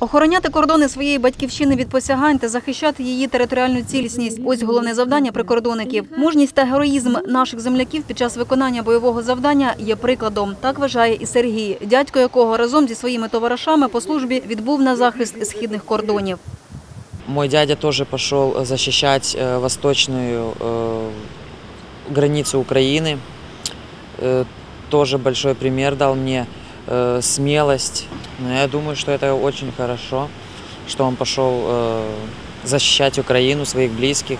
Охороняти кордони своєї батьківщини від посягань та захищати її територіальну цілісність. Ось головне завдання прикордонників. Мужність та героїзм наших земляків під час виконання бойового завдання є прикладом. Так вважає і Сергій, дядько якого разом зі своїми товаришами по службі відбув на захист східних кордонів. Мой дядя тоже пошел защищать э, восточную э, границу Украины. Э, Тоже большой пример дал мне, э, смелость. Но я думаю, что это очень хорошо, что он пошел э, защищать Украину, своих близких.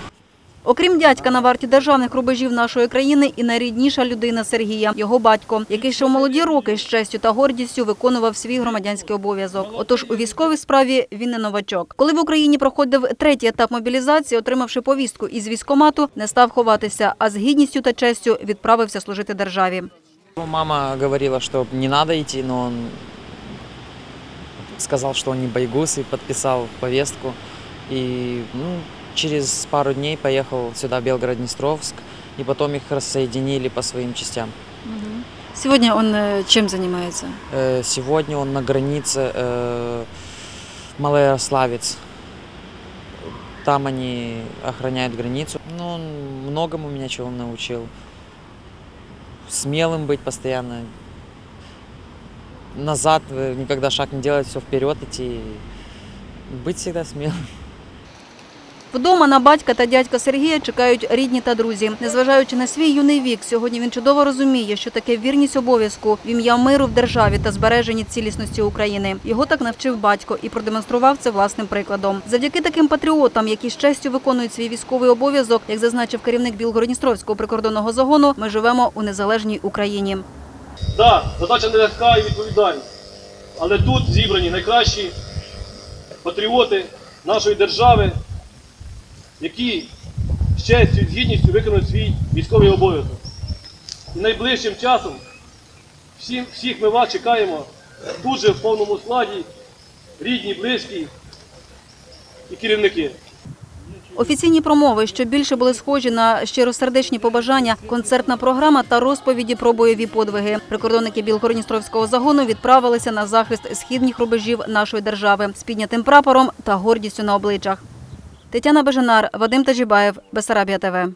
Окрім дядька на варті державних рубежів нашої країни і найрідніша людина Сергія, його батько, який ще в молоді роки з честю та гордістю виконував свій громадянський обов'язок. Отож, у військовій справі він не новачок. Коли в Україні проходив третій етап мобілізації, отримавши повістку із військомату, не став ховатися, а з гідністю та честю відправився служити державі. Мама говорила, что не идти, но он сказал, что он не байгус и подписал повестку. И ну, через пару дней поехал сюда, в Белгород-Днестровск, и потом их рассоединили по своим частям. Сьогодні він чим займається? Э, Сегодня он на границе э, Малоярославец. Там они охраняют границу. Ну, он многому меня чего научил. Смелым быть постоянно. Назад э, никогда шаг не делать, все вперед идти. Быть всегда смелым. Вдома на батька та дядька Сергія чекають рідні та друзі. Незважаючи на свій юний вік, сьогодні він чудово розуміє, що таке вірність обов'язку в ім'я миру в державі та збереженні цілісності України. Його так навчив батько і продемонстрував це власним прикладом. Завдяки таким патріотам, які з честю виконують свій військовий обов'язок, як зазначив керівник Білгородністровського прикордонного загону, ми живемо у незалежній Україні. Так, задача нелегка і відповідальна. Але тут зібрані найкращі патріоти нашої держави, які і з гідністю виконують свій військовий обов'язок. І найближчим часом всім, всіх ми вас чекаємо дуже в повному складі, рідні, близькі і керівники. Офіційні промови, що більше були схожі на щиросердечні побажання, концертна програма та розповіді про бойові подвиги. Прикордонники Білгородністровського загону відправилися на захист східних рубежів нашої держави з піднятим прапором та гордістю на обличчях. Тетяна Бежанар, Вадим Тажібаєв, Бесарабія ТВ.